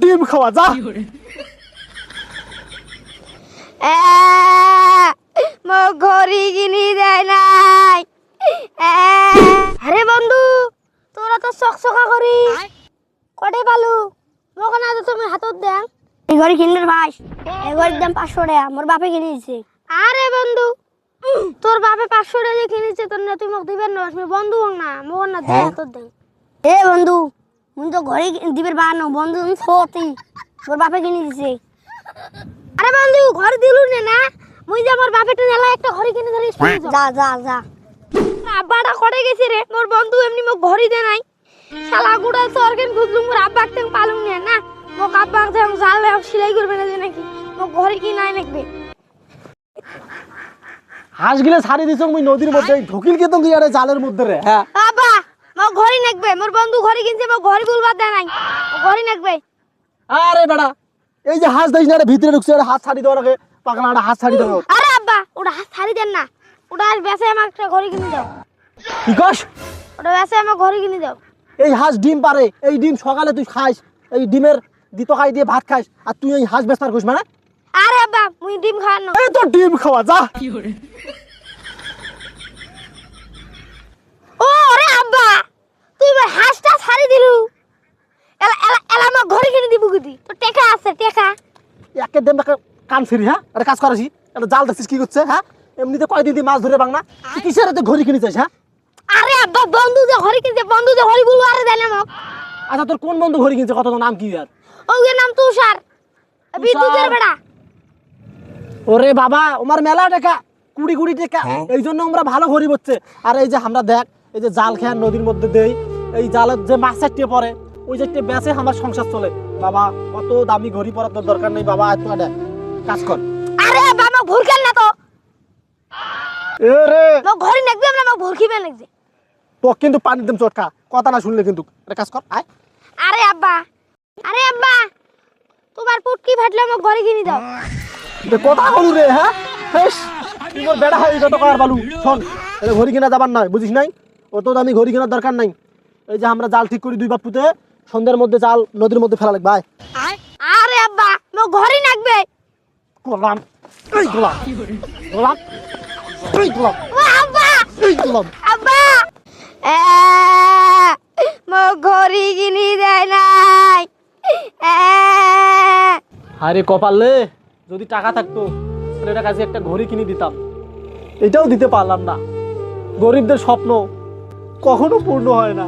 ডিম খাওয়া যা। মো ঘড়ি কিনি দেয় নাই। আরে বন্ধু তোরা তো চকচকা করি কটে পালু মোক না তো তুমি হাতত দেন। এই ঘড়ি কিনলে ভাই এই ঘড়ির দাম পাঁচশো টাকা মোর বাপে কিনে দিছে। আরে বন্ধু তোর বাপে পাঁচশো টাকা দিয়ে কিনেছে তোর না তুই মোক দিবেন না তুমি বন্ধু না মোক না দিয়ে হাতত দেন। এ বন্ধু তো ঘড়ি দিবের বানো বন্ধু তুমি সত্যি। তোর বাপে কিনে দিছে। আরে বন্ধু ঘর দিলু নে না? মুই যে আমার বাপেটা নেলা একটা ঘড়ি কিনে ধরে যা যা যা। আব্বাটা করে গেছে রে মোর বন্ধু এমনি মোক ঘড়ি দে নাই। শালা গুড়া সরকেন খুঁজলুম মোর আব্বা তেং পালুম নে না? মোক আব্বা তেং জাল সেলাই করবে না যে নাকি? মোক ঘড়ি কি নাই নাকবে হাঁস গিলে ছাড়ি দিছ মুই নদীর মধ্যে ঢুকিল কে তুমি আরে জালের মধ্যে রে হ্যাঁ? ঘড়ি নাকবে মোর বন্ধু ঘড়ি কিনছে মোক ঘড়ি গুলবার দে নাই। ঘড়ি নাকবে। আরে বেড়া এই যে হাঁস দিস না রে ভিতরে ঢুকছে আরে হাত ছাড়ি দেওয়ার আগে পাকলা একটা হাত ছাড়ি দেবো আরে আব্বা ওটা হাত ছাড়ি দেন না। ওটা আর বেসে আমার একটা ঘড়ি কিনে দাও। কি কস? ওটা বেসে আমার ঘড়ি কিনে দাও। এই হাঁস ডিম পারে এই ডিম সকালে তুই খাইস এই ডিমের দিত খাই দিয়ে ভাত খাইস আর তুই এই হাঁস বেচার করিস মানে? আরে আব্বা মুই ডিম খাওয়ানো এই তো ডিম খাওয়া যা। ও আরে আব্বা তুই আমার হাঁসটা ছাড়ি দিলু এলা এলা এলা আমার ঘড়ি কিনে দিব গুদি তো টেকা আছে টেকা। একে একে কান ফিরি হ্যাঁ? একটা কাজ করাছি একটা জাল দেখছিস কি করছে হ্যাঁ? এমনিতে কয়দিন দিয়ে মাছ ধরে বাং না তুই কিসের ঘড়ি কিনে হ্যাঁ? আরে আব্বা বন্ধু যে ঘড়ি কিনছে বন্ধু যে ঘড়ি বলব আরে দেয় না। আচ্ছা তোর কোন বন্ধু ঘড়ি কিনছে কত তোর নাম কি আর? নাম তুষার। বিদ্যুতের বেড়া। ওরে বাবা আমার মেলা টাকা কুড়ি কুড়ি টাকা। এই জন্য আমরা ভালো ঘড়ি হচ্ছে আর এই যে আমরা দেখ এই যে জাল খেয়ার নদীর মধ্যে দেই এই জালের যে মাছ চারটে পরে ওই যে একটা বেচে আমার সংসার চলে। বাবা কত দামি ঘড়ি পরার তোর দরকার নেই বাবা এত একটা কাজ কর। আরে আমাকে ভুল খেল না তো। এ রে। মোক ঘড়ি নাকবে আমরা আমাকে ভুল খিবে লাগছে তো কিন্তু পানি দেম চটকা কথা না শুনলে কিন্তু। একটা কাজ কর আয়। আরে আব্বা আরে আব্বা তোমার পুটকি ফাটলে আমাকে ঘড়ি কিনে দাও। কথা হলু রে হ্যাঁ? তুই মোর বেড়া হয়ে কত করার বালু শোন। এটা ঘড়ি কিনা যাবার নাই বুঝিস নাই? অত দামি ঘড়ি কেনার দরকার নাই। এই যে আমরা জাল ঠিক করি দুই বাপুতে সন্ধ্যার মধ্যে জাল নদীর মধ্যে ফেলা লাগবে আরে আব্বা মোক ঘড়ি নাকবে। গোলাম এই গোলাম গোলাম এই গোলাম ও আব্বা এই গোলাম। আব্বা। এ মোক ঘড়ি কিনি দেয় নাই। আরে কপালে যদি টাকা থাকতো ছেলেটার কাছে একটা ঘড়ি কিনে দিতাম। এটাও দিতে পারলাম না। গরিবদের স্বপ্ন কখনো পূর্ণ হয় না।